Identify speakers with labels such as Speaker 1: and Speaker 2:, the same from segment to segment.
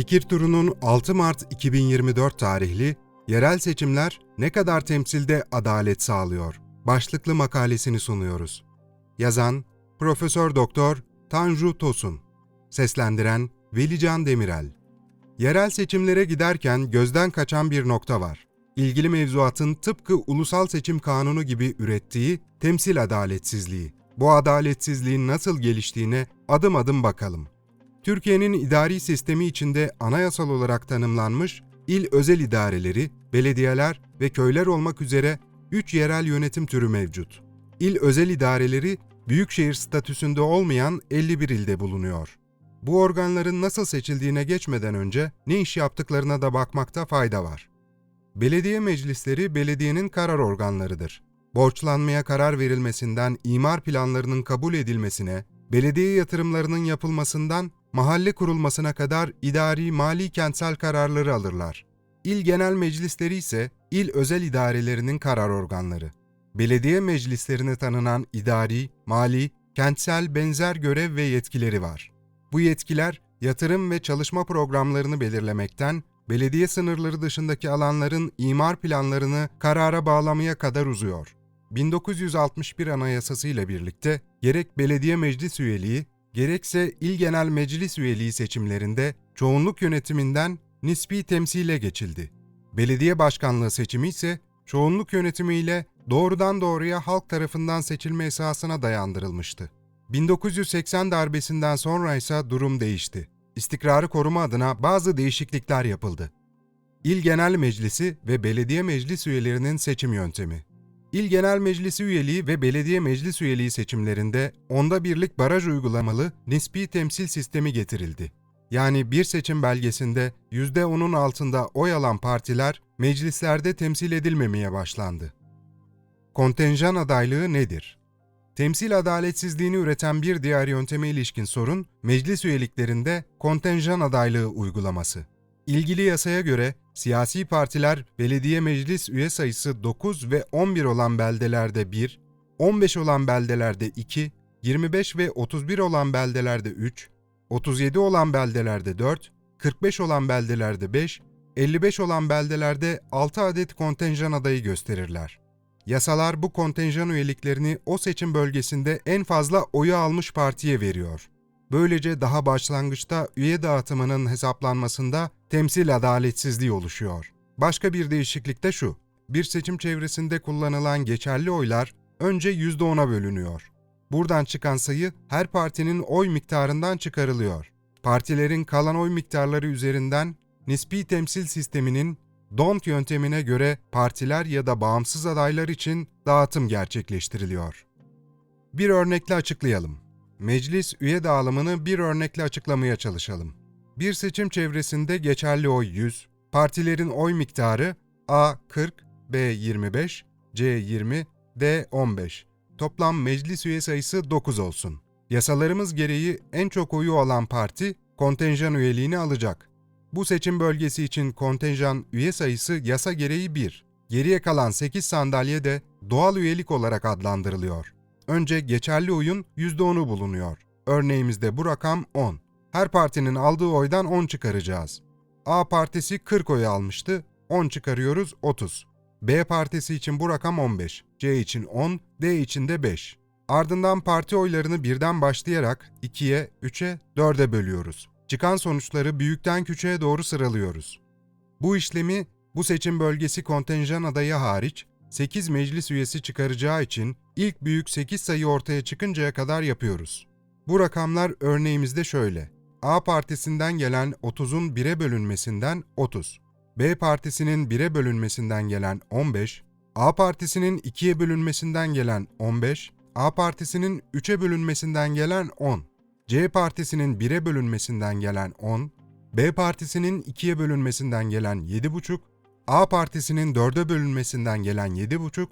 Speaker 1: Fikir Turu'nun 6 Mart 2024 tarihli Yerel seçimler ne kadar temsilde adalet sağlıyor? Başlıklı makalesini sunuyoruz. Yazan Profesör Doktor Tanju Tosun. Seslendiren Velican Demirel. Yerel seçimlere giderken gözden kaçan bir nokta var. İlgili mevzuatın tıpkı ulusal seçim kanunu gibi ürettiği temsil adaletsizliği. Bu adaletsizliğin nasıl geliştiğine adım adım bakalım. Türkiye'nin idari sistemi içinde anayasal olarak tanımlanmış il özel idareleri, belediyeler ve köyler olmak üzere 3 yerel yönetim türü mevcut. İl özel idareleri büyükşehir statüsünde olmayan 51 ilde bulunuyor. Bu organların nasıl seçildiğine geçmeden önce ne iş yaptıklarına da bakmakta fayda var. Belediye meclisleri belediyenin karar organlarıdır. Borçlanmaya karar verilmesinden imar planlarının kabul edilmesine, belediye yatırımlarının yapılmasından mahalle kurulmasına kadar idari mali kentsel kararları alırlar. İl genel meclisleri ise il özel idarelerinin karar organları. Belediye meclislerine tanınan idari, mali, kentsel benzer görev ve yetkileri var. Bu yetkiler yatırım ve çalışma programlarını belirlemekten belediye sınırları dışındaki alanların imar planlarını karara bağlamaya kadar uzuyor. 1961 Anayasası ile birlikte gerek belediye meclis üyeliği, gerekse il genel meclis üyeliği seçimlerinde çoğunluk yönetiminden nispi temsile geçildi. Belediye başkanlığı seçimi ise çoğunluk yönetimiyle doğrudan doğruya halk tarafından seçilme esasına dayandırılmıştı. 1980 darbesinden sonra ise durum değişti. İstikrarı koruma adına bazı değişiklikler yapıldı. İl Genel Meclisi ve belediye meclis üyelerinin seçim yöntemi. İl Genel Meclisi üyeliği ve belediye meclis üyeliği seçimlerinde onda birlik baraj uygulamalı nispi temsil sistemi getirildi. Yani bir seçim belgesinde %10'un altında oy alan partiler meclislerde temsil edilmemeye başlandı. Kontenjan adaylığı nedir? Temsil adaletsizliğini üreten bir diğer yönteme ilişkin sorun, meclis üyeliklerinde kontenjan adaylığı uygulaması. İlgili yasaya göre siyasi partiler belediye meclis üye sayısı 9 ve 11 olan beldelerde 1, 15 olan beldelerde 2, 25 ve 31 olan beldelerde 3, 37 olan beldelerde 4, 45 olan beldelerde 5, 55 olan beldelerde 6 adet kontenjan adayı gösterirler. Yasalar bu kontenjan üyeliklerini o seçim bölgesinde en fazla oyu almış partiye veriyor. Böylece daha başlangıçta üye dağıtımının hesaplanmasında temsil adaletsizliği oluşuyor. Başka bir değişiklik de şu. Bir seçim çevresinde kullanılan geçerli oylar önce %10'a bölünüyor. Buradan çıkan sayı her partinin oy miktarından çıkarılıyor. Partilerin kalan oy miktarları üzerinden nispi temsil sisteminin DONT yöntemine göre partiler ya da bağımsız adaylar için dağıtım gerçekleştiriliyor. Bir örnekle açıklayalım. Meclis üye dağılımını bir örnekle açıklamaya çalışalım. Bir seçim çevresinde geçerli oy 100, partilerin oy miktarı A 40, B 25, C 20, D 15. Toplam meclis üye sayısı 9 olsun. Yasalarımız gereği en çok oyu alan parti kontenjan üyeliğini alacak. Bu seçim bölgesi için kontenjan üye sayısı yasa gereği 1. Geriye kalan 8 sandalye de doğal üyelik olarak adlandırılıyor. Önce geçerli oyun %10'u bulunuyor. Örneğimizde bu rakam 10. Her partinin aldığı oydan 10 çıkaracağız. A partisi 40 oy almıştı, 10 çıkarıyoruz 30. B partisi için bu rakam 15, C için 10, D için de 5. Ardından parti oylarını birden başlayarak 2'ye, 3'e, 4'e bölüyoruz. Çıkan sonuçları büyükten küçüğe doğru sıralıyoruz. Bu işlemi bu seçim bölgesi kontenjan adayı hariç 8 meclis üyesi çıkaracağı için ilk büyük 8 sayı ortaya çıkıncaya kadar yapıyoruz. Bu rakamlar örneğimizde şöyle. A partisinden gelen 30'un 1'e bölünmesinden 30. B partisinin 1'e bölünmesinden gelen 15, A partisinin 2'ye bölünmesinden gelen 15, A partisinin 3'e bölünmesinden gelen 10, C partisinin 1'e bölünmesinden gelen 10, B partisinin 2'ye bölünmesinden gelen 7,5, A partisinin 4'e bölünmesinden gelen 7,5,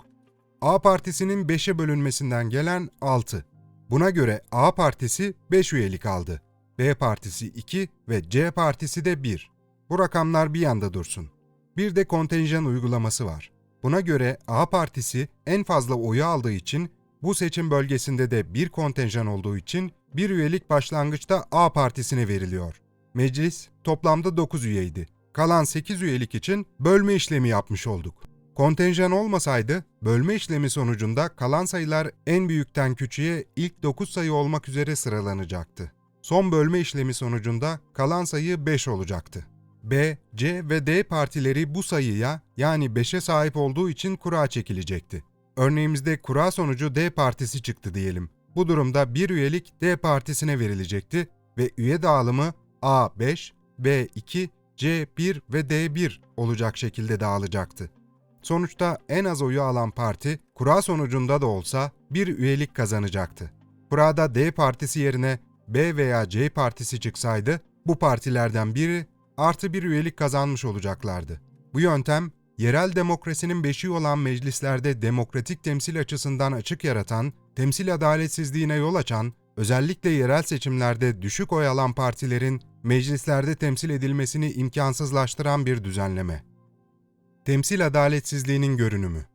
Speaker 1: A partisinin 5'e bölünmesinden gelen 6. Buna göre A partisi 5 üyelik aldı. B partisi 2 ve C partisi de 1. Bu rakamlar bir yanda dursun. Bir de kontenjan uygulaması var. Buna göre A partisi en fazla oyu aldığı için bu seçim bölgesinde de bir kontenjan olduğu için bir üyelik başlangıçta A partisine veriliyor. Meclis toplamda 9 üyeydi. Kalan 8 üyelik için bölme işlemi yapmış olduk. Kontenjan olmasaydı, bölme işlemi sonucunda kalan sayılar en büyükten küçüğe ilk 9 sayı olmak üzere sıralanacaktı. Son bölme işlemi sonucunda kalan sayı 5 olacaktı. B, C ve D partileri bu sayıya yani 5'e sahip olduğu için kura çekilecekti. Örneğimizde kura sonucu D partisi çıktı diyelim. Bu durumda bir üyelik D partisine verilecekti ve üye dağılımı A5, B2, C1 ve D1 olacak şekilde dağılacaktı. Sonuçta en az oyu alan parti kura sonucunda da olsa bir üyelik kazanacaktı. Kurada D partisi yerine B veya C partisi çıksaydı bu partilerden biri artı bir üyelik kazanmış olacaklardı. Bu yöntem yerel demokrasinin beşiği olan meclislerde demokratik temsil açısından açık yaratan, temsil adaletsizliğine yol açan, özellikle yerel seçimlerde düşük oy alan partilerin meclislerde temsil edilmesini imkansızlaştıran bir düzenleme. Temsil adaletsizliğinin görünümü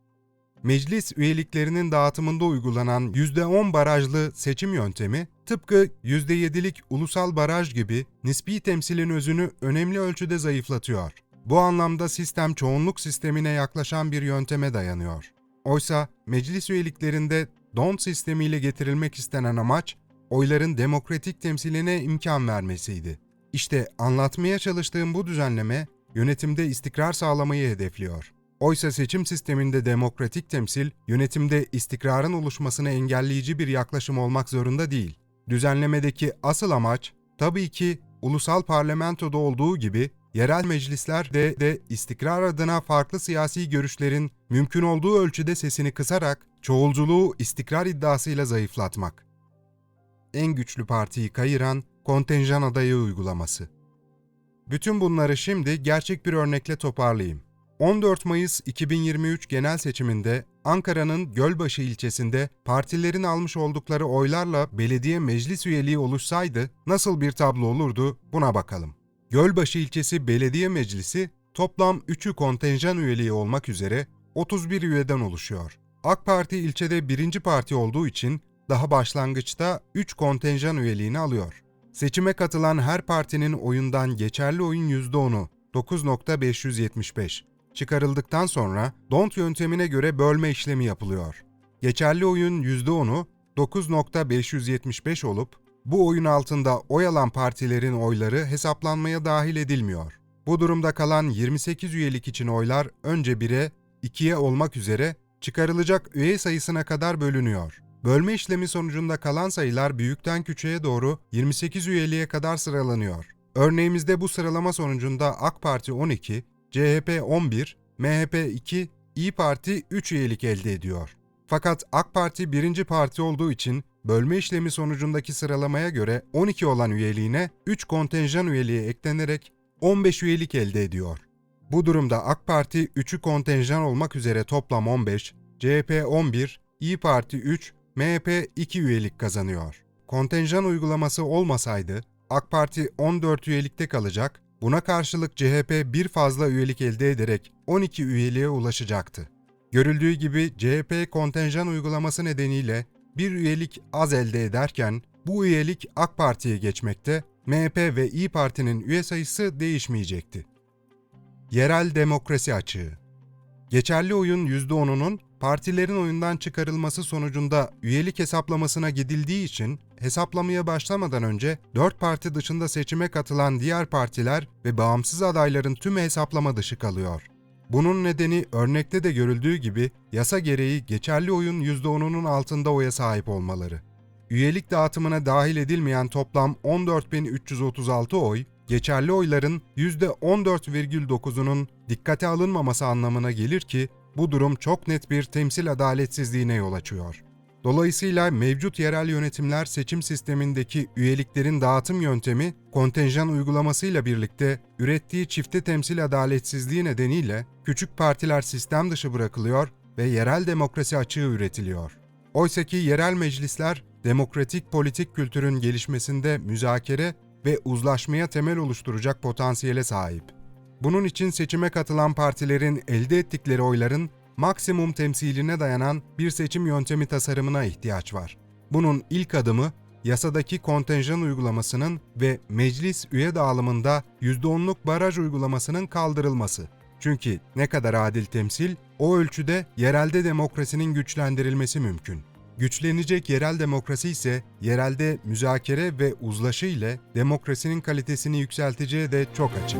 Speaker 1: Meclis üyeliklerinin dağıtımında uygulanan %10 barajlı seçim yöntemi, tıpkı %7'lik ulusal baraj gibi nispi temsilin özünü önemli ölçüde zayıflatıyor. Bu anlamda sistem çoğunluk sistemine yaklaşan bir yönteme dayanıyor. Oysa meclis üyeliklerinde don sistemiyle getirilmek istenen amaç, oyların demokratik temsiline imkan vermesiydi. İşte anlatmaya çalıştığım bu düzenleme, yönetimde istikrar sağlamayı hedefliyor. Oysa seçim sisteminde demokratik temsil, yönetimde istikrarın oluşmasını engelleyici bir yaklaşım olmak zorunda değil. Düzenlemedeki asıl amaç, tabii ki ulusal parlamentoda olduğu gibi yerel meclislerde de istikrar adına farklı siyasi görüşlerin mümkün olduğu ölçüde sesini kısarak çoğulculuğu istikrar iddiasıyla zayıflatmak. En güçlü partiyi kayıran kontenjan adayı uygulaması. Bütün bunları şimdi gerçek bir örnekle toparlayayım. 14 Mayıs 2023 genel seçiminde Ankara'nın Gölbaşı ilçesinde partilerin almış oldukları oylarla belediye meclis üyeliği oluşsaydı nasıl bir tablo olurdu buna bakalım. Gölbaşı ilçesi belediye meclisi toplam 3'ü kontenjan üyeliği olmak üzere 31 üyeden oluşuyor. AK Parti ilçede birinci parti olduğu için daha başlangıçta 3 kontenjan üyeliğini alıyor. Seçime katılan her partinin oyundan geçerli oyun %10'u 9.575 çıkarıldıktan sonra DONT yöntemine göre bölme işlemi yapılıyor. Geçerli oyun %10'u 9.575 olup bu oyun altında oy alan partilerin oyları hesaplanmaya dahil edilmiyor. Bu durumda kalan 28 üyelik için oylar önce 1'e, 2'ye olmak üzere çıkarılacak üye sayısına kadar bölünüyor. Bölme işlemi sonucunda kalan sayılar büyükten küçüğe doğru 28 üyeliğe kadar sıralanıyor. Örneğimizde bu sıralama sonucunda AK Parti 12, CHP 11, MHP 2, İyi Parti 3 üyelik elde ediyor. Fakat AK Parti birinci parti olduğu için bölme işlemi sonucundaki sıralamaya göre 12 olan üyeliğine 3 kontenjan üyeliği eklenerek 15 üyelik elde ediyor. Bu durumda AK Parti 3'ü kontenjan olmak üzere toplam 15, CHP 11, İyi Parti 3, MHP 2 üyelik kazanıyor. Kontenjan uygulaması olmasaydı AK Parti 14 üyelikte kalacak, buna karşılık CHP bir fazla üyelik elde ederek 12 üyeliğe ulaşacaktı. Görüldüğü gibi CHP kontenjan uygulaması nedeniyle bir üyelik az elde ederken bu üyelik AK Parti'ye geçmekte, MHP ve İyi Parti'nin üye sayısı değişmeyecekti. Yerel demokrasi açığı Geçerli oyun %10'unun partilerin oyundan çıkarılması sonucunda üyelik hesaplamasına gidildiği için hesaplamaya başlamadan önce 4 parti dışında seçime katılan diğer partiler ve bağımsız adayların tümü hesaplama dışı kalıyor. Bunun nedeni örnekte de görüldüğü gibi yasa gereği geçerli oyun %10'unun altında oya sahip olmaları. Üyelik dağıtımına dahil edilmeyen toplam 14.336 oy, geçerli oyların %14,9'unun dikkate alınmaması anlamına gelir ki bu durum çok net bir temsil adaletsizliğine yol açıyor. Dolayısıyla mevcut yerel yönetimler seçim sistemindeki üyeliklerin dağıtım yöntemi kontenjan uygulamasıyla birlikte ürettiği çifte temsil adaletsizliği nedeniyle küçük partiler sistem dışı bırakılıyor ve yerel demokrasi açığı üretiliyor. Oysaki yerel meclisler demokratik politik kültürün gelişmesinde müzakere ve uzlaşmaya temel oluşturacak potansiyele sahip. Bunun için seçime katılan partilerin elde ettikleri oyların maksimum temsiline dayanan bir seçim yöntemi tasarımına ihtiyaç var. Bunun ilk adımı yasadaki kontenjan uygulamasının ve meclis üye dağılımında %10'luk baraj uygulamasının kaldırılması. Çünkü ne kadar adil temsil, o ölçüde yerelde demokrasinin güçlendirilmesi mümkün. Güçlenecek yerel demokrasi ise yerelde müzakere ve uzlaşı ile demokrasinin kalitesini yükselteceği de çok açık.